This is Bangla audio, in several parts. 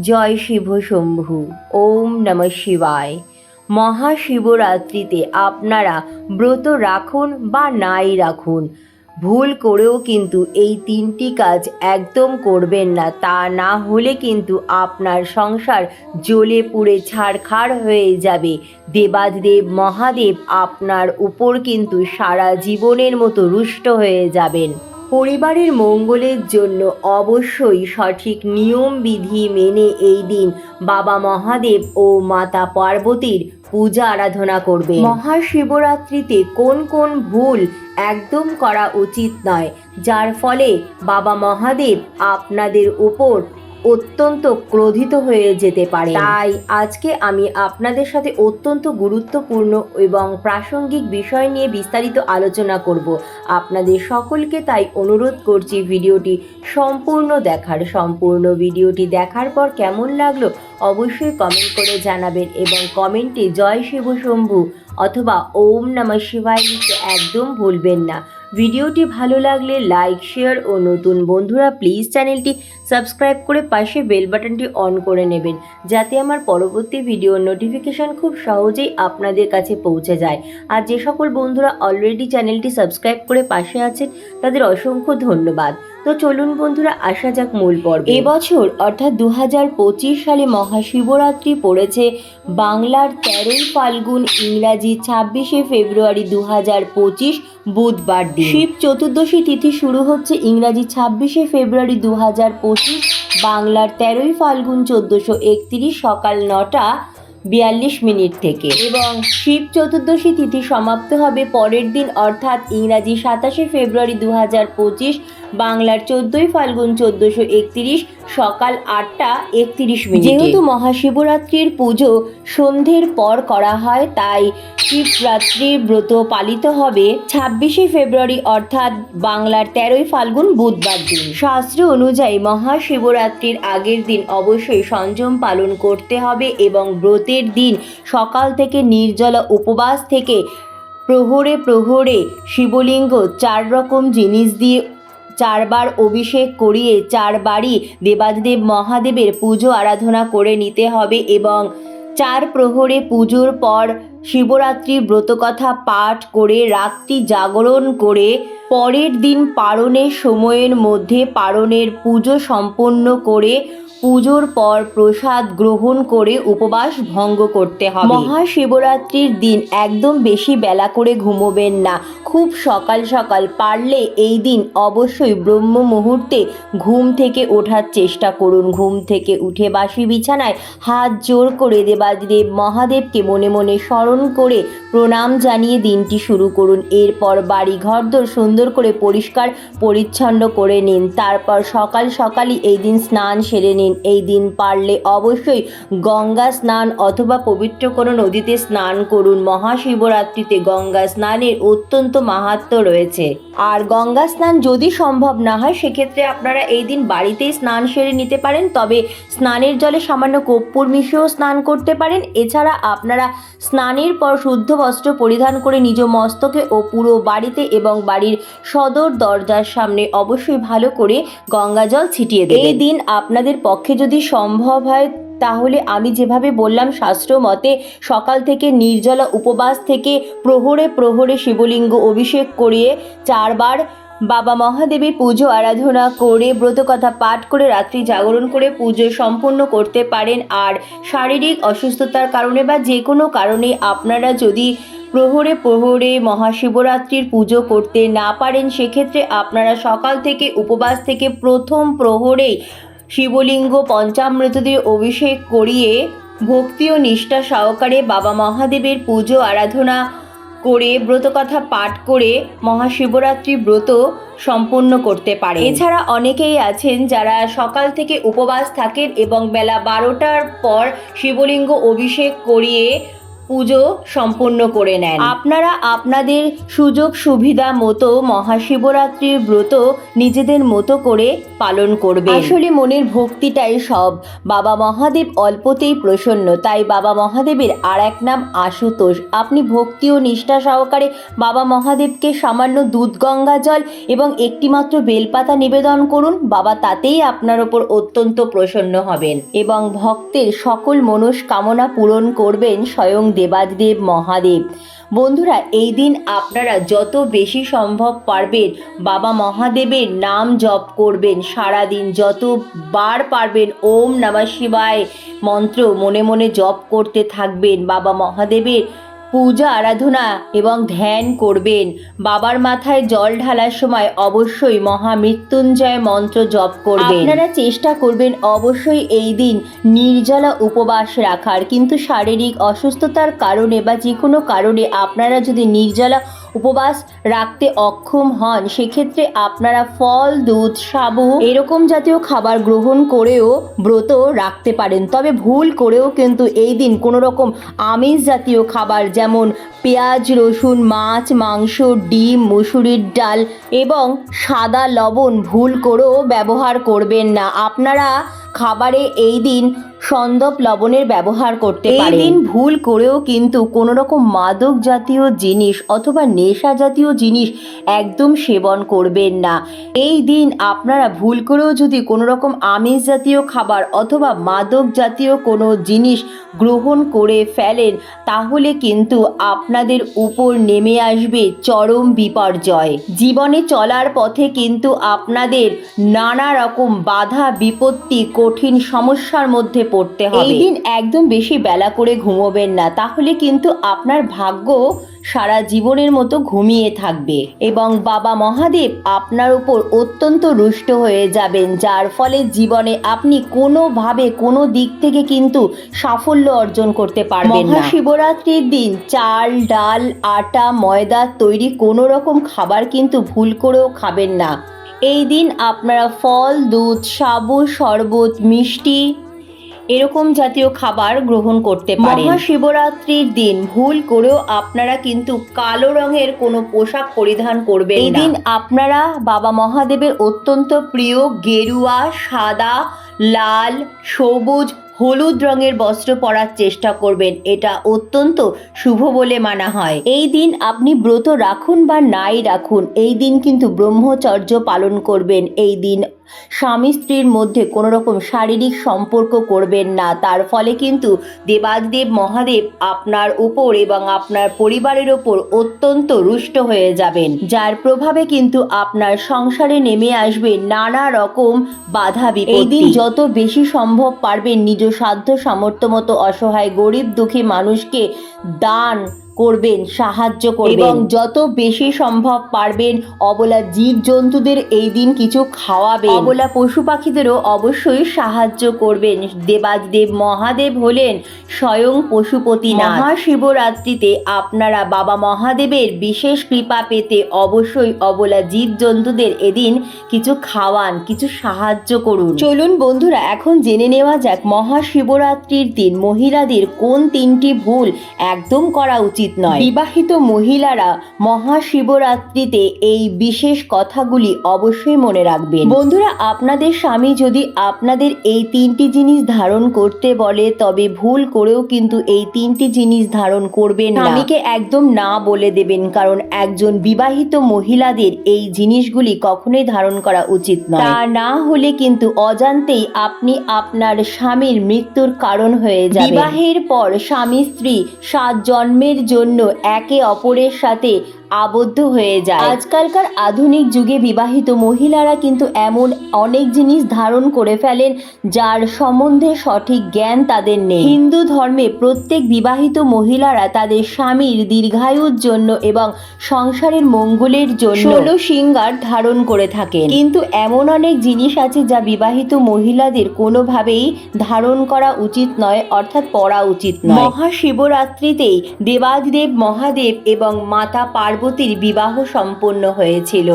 জয় শিব শম্ভু, ওম নম শিবায়। মহাশিবরাত্রিতে আপনারা ব্রত রাখুন বা নাই রাখুন। ভুল করেও কিন্তু এই তিনটি কাজ একদম করবেন না, তা না হলে কিন্তু আপনার সংসার জ্বলে পুড়ে ছাড়খাড় হয়ে যাবে। দেবাদিদেব, মহাদেব আপনার উপর কিন্তু সারা জীবনের মতো রুষ্ট হয়ে যাবেন। পরিবারের মঙ্গলের জন্য অবশ্যই সঠিক নিয়ম বিধি মেনে এই দিন বাবা মহাদেব ও মাতা পার্বতীর পূজা আরাধনা করবে মহাশিবরাত্রিতে কোন কোন ভুল একদম করা উচিত নয়, যার ফলে বাবা মহাদেব আপনাদের উপর অত্যন্ত ক্রোধিত হয়ে যেতে পারে। তাই আজকে আমি আপনাদের সাথে অত্যন্ত গুরুত্বপূর্ণ এবং প্রাসঙ্গিক বিষয় নিয়ে বিস্তারিত আলোচনা করব। আপনাদের সকলকে তাই অনুরোধ করছি ভিডিওটি সম্পূর্ণ দেখার, সম্পূর্ণ ভিডিওটি দেখার পর কেমন লাগল অবশ্যই কমেন্ট করে জানাবেন এবং কমেন্টে জয় শিব শম্ভু অথবা ওম নমঃ শিবায় লিখতে একদম ভুলবেন না। ভিডিওটি ভালো লাগলে লাইক শেয়ার ও নতুন বন্ধুরা প্লিজ চ্যানেলটি সাবস্ক্রাইব করে পাশে বেল বাটনটি অন করে নেবেন, যাতে আমার পরবর্তী ভিডিওর নোটিফিকেশন খুব সহজেই আপনাদের কাছে পৌঁছে যায়। আর যে সকল বন্ধুরা অলরেডি চ্যানেলটি সাবস্ক্রাইব করে পাশে আছেন, তাদের অসংখ্য ধন্যবাদ। তো চলুন বন্ধুরা, আসা যাক মূল পর্ব। এবছর অর্থাৎ দু হাজার পঁচিশ সালে মহাশিবরাত্রি পড়েছে, বাংলার তেরোই ফাল্গুন ইংরাজি ছাব্বিশে ফেব্রুয়ারি দু হাজার পঁচিশ বুধবার দিন। শিব চতুর্দশী তিথি শুরু হচ্ছে ইংরাজি ছাব্বিশে ফেব্রুয়ারি দু হাজার পঁচিশ বাংলার তেরোই ফাল্গুন চোদ্দোশো একত্রিশ সকাল নটা বিয়াল্লিশ মিনিট থেকে। এবং শিব চতুর্দশী তিথি সমাপ্ত হবে পরের দিন অর্থাৎ ইংরাজি সাতাশে ফেব্রুয়ারি দু হাজার পঁচিশ বাংলার চোদ্দই ফাল্গুন চোদ্দশো একত্রিশ সকাল আটটা একত্রিশ মিনিট। যেহেতু মহাশিবরাত্রির পুজো সন্ধ্যের পর করা হয়, তাই শিবরাত্রির ব্রত পালিত হবে ছাব্বিশে ফেব্রুয়ারি, অর্থাৎ বাংলার তেরোই ফাল্গুন বুধবার দিন। শাস্ত্র অনুযায়ী মহাশিবরাত্রির আগের দিন অবশ্যই সংযম পালন করতে হবে এবং ব্রতের দিন সকাল থেকে নির্জলা উপবাস থেকে প্রহরে প্রহরে শিবলিঙ্গ চার রকম জিনিস দিয়ে চারবার অভিষেক করিয়ে চারবারই দেবাদিদেব মহাদেবের পুজো আরাধনা করে নিতে হবে এবং চার প্রহরে পুজোর পর শিবরাত্রির ব্রতকথা পাঠ করে রাত্রি জাগরণ করে পরের দিন পারণের সময়ের মধ্যে পারণের পুজো সম্পন্ন করে পুজোর পর প্রসাদ গ্রহণ করে উপবাস ভঙ্গ করতে হবে। মহাশিবরাত্রির দিন একদম বেশি বেলা করে ঘুমোবেন না। খুব সকাল সকাল পারলে এই দিন অবশ্যই ব্রহ্ম মুহূর্তে ঘুম থেকে ওঠার চেষ্টা করুন। ঘুম থেকে উঠে বাসি বিছানায় হাত জোর করে দেবাদিদেব মহাদেবকে মনে মনে স্মরণ করে প্রণাম জানিয়ে দিনটি শুরু করুন। এরপর বাড়ি ঘরদোর সুন্দর করে পরিষ্কার পরিচ্ছন্ন করে নিন। তারপর সকাল সকালই এই দিন স্নান সেরে নিন। এই দিন পারলে অবশ্যই গঙ্গা স্নান অথবা পবিত্র কোনো নদীতে স্নান করুন। মহাশিবরাত্রিতে গঙ্গা স্নানের অত্যন্ত মাহাত্ম্য রয়েছে। আর গঙ্গা স্নান যদি সম্ভব না হয়, সেক্ষেত্রে আপনারা এই দিন বাড়িতেই স্নান সেরে নিতে পারেন। তবে স্নানের জলে সামান্য কর্পূর মিশিয়েও স্নান করতে পারেন। এছাড়া আপনারা স্নানের পর শুদ্ধ বস্ত্র পরিধান করে নিজ মস্তকে ও পুরো বাড়িতে এবং বাড়ির সদর দরজার সামনে অবশ্যই ভালো করে গঙ্গা জল ছিটিয়ে দেবেন। এই দিন আপনাদের পক্ষে যদি সম্ভব হয়, তাহলে আমি যেভাবে বললাম শাস্ত্র মতে সকাল থেকে নির্জলা উপবাস থেকে প্রহরে প্রহরে শিবলিঙ্গ অভিষেক করিয়ে চারবার বাবা মহাদেবের পুজো আরাধনা করে ব্রতকথা পাঠ করে রাত্রি জাগরণ করে পুজো সম্পন্ন করতে পারেন। আর শারীরিক অসুস্থতার কারণে বা যে কোনো কারণে আপনারা যদি প্রহরে প্রহরে মহাশিবরাত্রির পুজো করতে না পারেন, সেক্ষেত্রে আপনারা সকাল থেকে উপবাস থেকে প্রথম প্রহরেই শিবলিঙ্গ পঞ্চামৃত দিয়ে অভিষেক করিয়ে ভক্তি ও নিষ্ঠা সহকারে বাবা মহাদেবের পুজো, আরাধনা করে ব্রতকথা পাঠ করে মহাশিবরাত্রি ব্রত সম্পন্ন করতে পারে। এছাড়া অনেকেই আছেন যারা সকাল থেকে উপবাস থাকেন এবং বেলা বারোটার পর শিবলিঙ্গ অভিষেক করিয়ে পুজো সম্পূর্ণ করে নেন। আপনারা আপনাদের সুযোগ সুবিধা মতো মহাশিবরাত্রির ব্রত নিজেদের মতো করে পালন করবে আসলে মনের ভক্তিটাই সব। বাবা মহাদেব অল্পতেই প্রসন্ন, তাই বাবা মহাদেবের আর এক নাম আশুতোষ। আপনি ভক্তি ও নিষ্ঠা সহকারে বাবা মহাদেবকে সামান্য দুধ গঙ্গা জল এবং একটিমাত্র বেলপাতা নিবেদন করুন, বাবা তাতেই আপনার ওপর অত্যন্ত প্রসন্ন হবেন এবং ভক্তের সকল মনস্কামনা পূরণ করবেন স্বয়ং দেবাদিদেব মহাদেব। বন্ধুরা, এই দিন আপনারা যত বেশি সম্ভব পারবেন, বাবা মহাদেবের নাম জপ করবেন। সারাদিন যতবার পারবেন, ওম নমঃ শিবায় মন্ত্র মনে মনে জপ করতে থাকবেন। বাবা মহাদেবের পূজা, আরাধনা এবং ধ্যান করবেন। বাবার মাথায় জল ঢালার সময় অবশ্যই মহামৃত্যুঞ্জয় মন্ত্র জপ করবেন। আপনারা চেষ্টা করবেন অবশ্যই এই দিন নির্জলা উপবাস রাখার। কিন্তু শারীরিক অসুস্থতার কারণে বা যে কোনো কারণে আপনারা যদি নির্জলা উপবাস রাখতে অক্ষম হন, সেক্ষেত্রে আপনারা ফল, দুধ, সাবু এরকম জাতীয় খাবার গ্রহণ করেও ব্রত রাখতে পারেন। তবে ভুল করেও কিন্তু এই দিন কোনো রকম আমিষ জাতীয় খাবার যেমন পেঁয়াজ, রসুন, মাছ, মাংস, ডিম, মুসুরির ডাল এবং সাদা লবণ ভুল করেও ব্যবহার করবেন না। আপনারা খাবারে এই দিন সন্দপ লবণের ব্যবহার করতে এই পারেন। দিন ভুল করেও কিন্তু কোনো রকম মাদক জাতীয় জিনিস অথবা নেশা জাতীয় জিনিস একদম সেবন করবেন না। এই দিন আপনারা ভুল করেও যদি কোনো রকম আমিষ জাতীয় খাবার অথবা মাদক জাতীয় কোনো জিনিস গ্রহণ করে ফেলেন তাহলে কিন্তু আপনাদের উপর নেমে আসবে চরম বিপর্যয়। জীবনে চলার পথে কিন্তু আপনাদের নানা রকম বাধা বিপত্তি কঠিন সমস্যার মধ্যে পড়তে হবে। এই দিন একদম বেশি বেলা করে ঘুমোবেন না তাহলে কিন্তু আপনার ভাগ্য সারা জীবনের মতো ঘুমিয়ে থাকবে এবং বাবা মহাদেব আপনার উপর অত্যন্ত রুষ্ট হয়ে যাবেন যার ফলে জীবনে আপনি কোনোভাবে কোনো দিক থেকে কিন্তু সাফল্য অর্জন করতে পারবেন না। শিবরাত্রির দিন চাল ডাল আটা ময়দা তৈরি কোনো রকম খাবার কিন্তু ভুল করেও খাবেন না। এই দিন আপনারা ফল দুধ সাবু শরবত মিষ্টি এরকম জাতীয় খাবার গ্রহণ করতে পারেন। মহাশিবরাত্রির দিন ভুল করেও আপনারা কিন্তু কালো রঙের কোনো পোশাক পরিধান করবেন এই দিন আপনারা বাবা মহাদেবের অত্যন্ত প্রিয় গেরুয়া, সাদা, লাল, সবুজ, হলুদ রঙের বস্ত্র পরার চেষ্টা করবেন। এটা অত্যন্ত শুভ বলে মানা হয়। এই দিন আপনি ব্রত রাখুন বা নাই রাখুন, এই দিন কিন্তু ব্রহ্মচর্য পালন করবেন। এই দিন স্বামী স্ত্রীর মধ্যে কোনো রকম শারীরিক সম্পর্ক করবেন না। তার ফলে কিন্তু দেবাদিদেব মহাদেব আপনার উপর এবং আপনার পরিবারের ওপর অত্যন্ত রুষ্ট হয়ে যাবেন। যার প্রভাবে কিন্তু আপনার সংসারে নেমে আসবে নানা রকম বাধা এই দিন যত বেশি সম্ভব পারবেন নিজ সাধ্য সামর্থ্য মতো অসহায় গরিব দুঃখী মানুষকে দান করবেন সাহায্য করবেন। এবং যত বেশি সম্ভব পারবেন অবলা জীব জন্তুদের এই দিন কিছু খাওয়াবেন। অবলা পশু পাখিদেরও অবশ্যই সাহায্য করবেন। দেবাদিদেব মহাদেব হলেন স্বয়ং পশুপতি মহাশিবরাত্রিতে আপনারা বাবা মহাদেবের বিশেষ কৃপা পেতে অবশ্যই অবলা জীব জন্তুদের এদিন কিছু খাওয়ান কিছু সাহায্য করুন। চলুন বন্ধুরা এখন জেনে নেওয়া যাক মহাশিবরাত্রির দিন মহিলাদের কোন তিনটি ভুল একদম করা উচিত। নয়। বিবাহিত মহিলারা মহাশিবরাত্রিতে এই বিশেষ কথাগুলি অবশ্যই মনে রাখবেন। বন্ধুরা, আপনাদের স্বামী যদি আপনাদের এই তিনটি জিনিস ধারণ করতে বলে, তবে ভুল করেও কিন্তু এই তিনটি জিনিস ধারণ করবেন না। স্বামীকে একদম না বলে দেবেন, কারণ একজন বিবাহিত মহিলাদের এই জিনিসগুলি কখনোই ধারণ করা উচিত নয়। তা না হলে কিন্তু অজান্তেই আপনি আপনার স্বামীর মৃত্যুর কারণ হয়ে যাবে বিবাহের পর স্বামী স্ত্রী সাত জন্মের জন্য একে অপরের সাথে আবদ্ধ হয়ে যায়। আজকালকার আধুনিক যুগে বিবাহিত মহিলারা কিন্তু এমন অনেক জিনিস ধারণ করে ফেলেন যার সম্বন্ধে সঠিক জ্ঞান তাদের নেই। হিন্দু ধর্মে প্রত্যেক বিবাহিত মহিলারা তাদের স্বামীর দীর্ঘায়ুর জন্য এবং সংসারের মঙ্গলের জন্য ষোলো সিঙ্গার ধারণ করে থাকেন। কিন্তু এমন অনেক জিনিস আছে যা বিবাহিত মহিলাদের কোনোভাবেই ধারণ করা উচিত নয়, অর্থাৎ পড়া উচিত নয়। মহাশিবরাত্রিতেই দেবাদিদেব, মহাদেব এবং মাতা পার্বতীর বিবাহ সম্পন্ন হয়েছিল।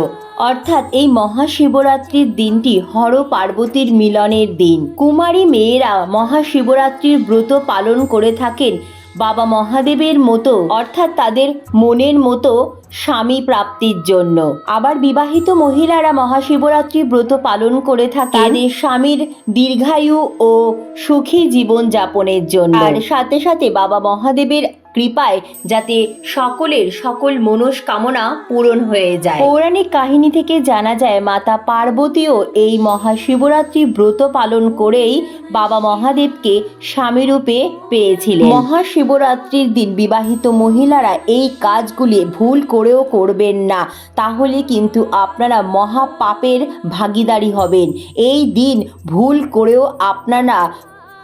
অর্থাৎ এই মহাশিবরাত্রির দিনটি হর পার্বতীর মিলনের দিন। কুমারী মেয়েরা মহাশিবরাত্রির ব্রত পালন করে থাকেন বাবা মহাদেবের মতো অর্থাৎ তাদের মনের মতো স্বামী প্রাপ্তির জন্য। আবার বিবাহিত মহিলারা মহাশিবরাত্রি ব্রত পালন করে থাকে তাদের স্বামীর দীর্ঘায়ু ও সুখী জীবন যাপনের জন্য আর সাথে সাথে বাবা মহাদেবের কৃপায় যাতে সকলের সকল মনস্কামনা পূরণ হয়ে যায়। পৌরাণিক কাহিনী থেকে জানা যায়, মাতা পার্বতীও এই মহাশিবরাত্রি ব্রত পালন করেই বাবা মহাদেবকে স্বামীরূপে পেয়েছিলেন। মহাশিবরাত্রির দিন বিবাহিত মহিলারা এই কাজগুলি ভুল করেও করবেন না। তাহলে কিন্তু আপনারা মহাপাপের ভাগিদারি হবেন। এই দিন ভুল করেও আপনারা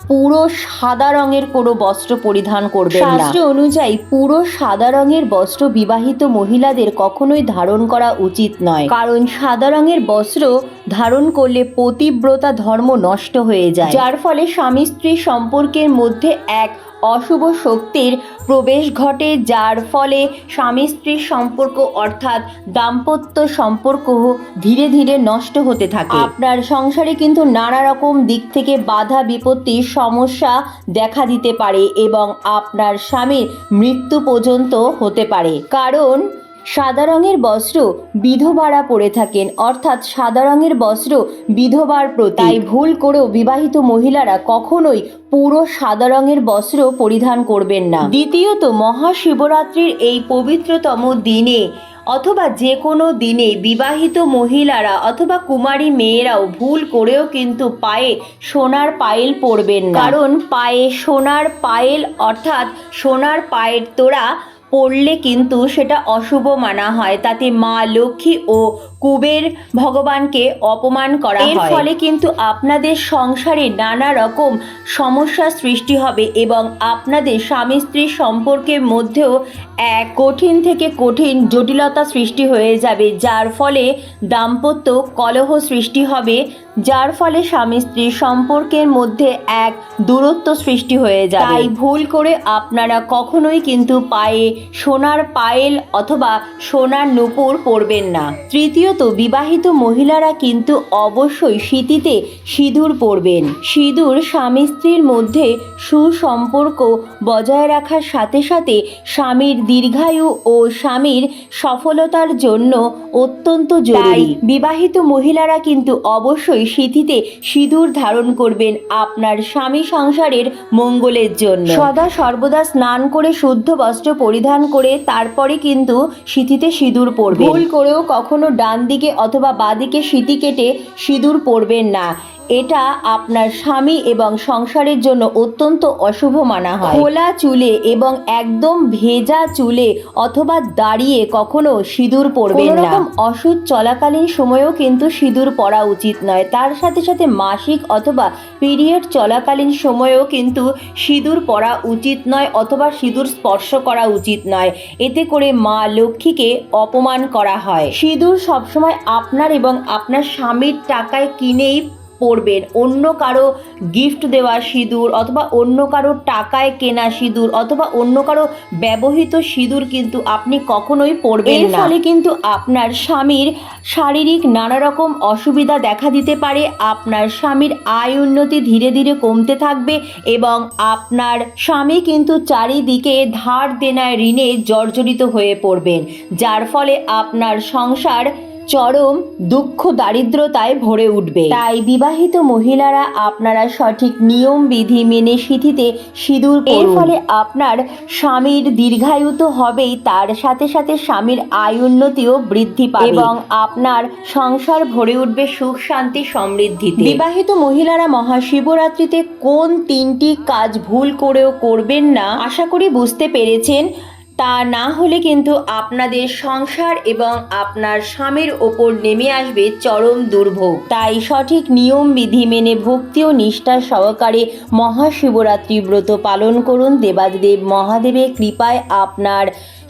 পুরো সাদা রঙের কোনো বস্ত্র পরিধান করবেন না। শাস্ত্র অনুযায়ী পুরো সাদা রঙের বস্ত্র বিবাহিত মহিলাদের কখনোই ধারণ করা উচিত নয়। কারণ সাদা রঙের বস্ত্র ধারণ করলে পতিব্রতা ধর্ম নষ্ট হয়ে যায়। যার ফলে স্বামী স্ত্রী সম্পর্কের মধ্যে এক অশুভ শক্তির প্রবেশ ঘটে, যার ফলে স্বামী স্ত্রীর সম্পর্ক অর্থাৎ দাম্পত্য সম্পর্ক ধীরে ধীরে নষ্ট হতে থাকে। আপনার সংসারে কিন্তু নানা রকম দিক থেকে বাধা বিপত্তির সমস্যা দেখা দিতে পারে এবং আপনার স্বামীর মৃত্যু পর্যন্ত হতে পারে। কারণ সাদা রঙের বস্ত্র বিধবারা পরে থাকেন। অর্থাৎ সাদা রঙের বস্ত্র বিধবার প্রতি তাই ভুল করেও বিবাহিত মহিলারা কখনোই পুরো সাদা রঙের বস্ত্র পরিধান করবেন না। দ্বিতীয়ত, মহাশিবরাত্রির এই পবিত্রতম দিনে অথবা যে কোনো দিনে বিবাহিত মহিলারা অথবা কুমারী মেয়েরাও ভুল করেও কিন্তু পায়ে সোনার পায়েল পরবেন না। কারণ পায়ে সোনার পায়েল অর্থাৎ সোনার পায়ের তোড়া পড়লে কিন্তু সেটা অশুভ মানা হয়। তাতে মা লক্ষ্মী ও কুবের ভগবানকে অপমান করা হয়। এর ফলে কিন্তু আপনাদের সংসারে নানা রকম সমস্যা সৃষ্টি হবে এবং আপনাদের স্বামী স্ত্রীর সম্পর্কের মধ্যেও এক কঠিন থেকে কঠিন জটিলতা সৃষ্টি হয়ে যাবে যার ফলে দাম্পত্য কলহ সৃষ্টি হবে। যার ফলে স্বামী স্ত্রীর সম্পর্কের মধ্যে এক দূরত্ব সৃষ্টি হয়ে যায় তাই ভুল করে আপনারা কখনোই কিন্তু পায়ে সোনার পায়েল অথবা সোনার নুপুর পরবেন না। তৃতীয়ত বিবাহিত মহিলারা কিন্তু অবশ্যই শীতিতে সিঁদুর পরবেন। সিঁদুর স্বামী স্ত্রীর মধ্যে সুসম্পর্ক বজায় রাখার সাথে সাথে স্বামীর দীর্ঘায়ু ও স্বামীর সফলতার জন্য অত্যন্ত জরুরি। বিবাহিত মহিলারা কিন্তু অবশ্যই শীতিতে সিঁদুর ধারণ করবেন আপনার স্বামী সংসারের মঙ্গলের জন্য। সদা সর্বদা স্নান করে শুদ্ধ বস্ত্র পরিধান করে তারপরে কিন্তু সিঁথিতে সিঁদুর পরবে ভুল করেও কখনো ডান দিকে অথবা বাঁ দিকে সিঁথি কেটে সিঁদুর পরবেন না। এটা আপনার স্বামী এবং সংসারের জন্য অত্যন্ত অশুভ মানা হয়। খোলা চুলে এবং একদম ভেজা চুলে অথবা দাঁড়িয়ে কখনো সিঁদুর পরবেন না। রকম অসুখ চলাকালীন সময়েও কিন্তু সিঁদুর পরা উচিত নয়। তার সাথে সাথে মাসিক অথবা পিরিয়ড চলাকালীন সময়েও কিন্তু সিঁদুর পরা উচিত নয় অথবা সিঁদুর স্পর্শ করা উচিত নয়। এতে করে মা লক্ষ্মীকে অপমান করা হয়। সিঁদুর সবসময় আপনার এবং আপনার স্বামীর টাকায় কিনেই পরবেন অন্য কারও গিফট দেওয়া সিঁদুর অথবা অন্য কারও টাকায় কেনা সিঁদুর অথবা অন্য কারও ব্যবহৃত সিঁদুর কিন্তু আপনি কখনোই পরবেন না। ফলে কিন্তু আপনার স্বামীর শারীরিক নানা রকম অসুবিধা দেখা দিতে পারে আপনার স্বামীর আয় উন্নতি ধীরে ধীরে কমতে থাকবে এবং আপনার স্বামী কিন্তু চারিদিকে ধার দেনায় ঋণে জর্জরিত হয়ে পড়বেন যার ফলে আপনার সংসার চরম দুঃখ দারিদ্রতায় ভরে উঠবে। তাই বিবাহিত মহিলারা আপনারা সঠিক নিয়ম বিধি মেনে সিঁথিতে সিঁদুর এর ফলে আপনার স্বামীর দীর্ঘায়ু তো হবেই তার সাথে সাথে স্বামীর আয় উন্নতিও বৃদ্ধি পাবে। এবং আপনার সংসার ভরে উঠবে সুখ শান্তি সমৃদ্ধিতে। বিবাহিত মহিলারা মহাশিবরাত্রিতে কোন তিনটি কাজ ভুল করেও করবেন না? আশা করি বুঝতে পেরেছেন। তা না হলে কিন্তু আপনাদের সংসার এবং আপনার স্বামীর ওপর নেমে আসবে চরম দুর্ভোগ। তাই সঠিক নিয়ম, বিধি মেনে ভক্তি ও নিষ্ঠার সহকারে মহাশিবরাত্রি ব্রত পালন করুন। দেবাদেব মহাদেবের কৃপায় আপনার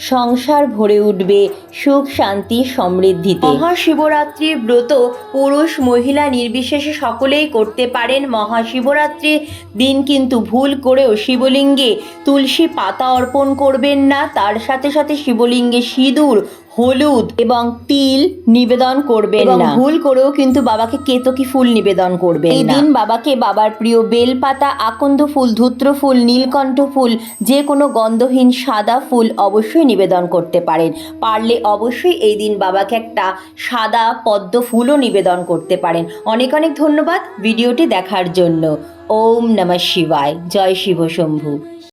সংসার ভরে উঠবে সুখ, শান্তি, সমৃদ্ধিতে। মহাশিবরাত্রির ব্রত পুরুষ, মহিলা নির্বিশেষে সকলেই করতে পারেন। মহাশিবরাত্রির দিন কিন্তু ভুল করেও শিবলিঙ্গে তুলসী পাতা অর্পণ করবেন না। তার সাথে সাথে শিবলিঙ্গে সিঁদুর হলুদ এবং তিল নিবেদন করবেন না। ভুল করেও কিন্তু বাবাকে কেতকী ফুল নিবেদন করবেন এই দিন বাবাকে বাবার প্রিয় বেলপাতা আকন্দ ফুল ধূত্র ফুল নীলকণ্ঠ ফুল যে কোনো গন্ধহীন সাদা ফুল অবশ্যই নিবেদন করতে পারেন। পারলে অবশ্যই এই দিন বাবাকে একটা সাদা পদ্ম ফুলও নিবেদন করতে পারেন। অনেক অনেক ধন্যবাদ ভিডিওটি দেখার জন্য। ওম নমঃ শিবায়। জয় শিব শম্ভু।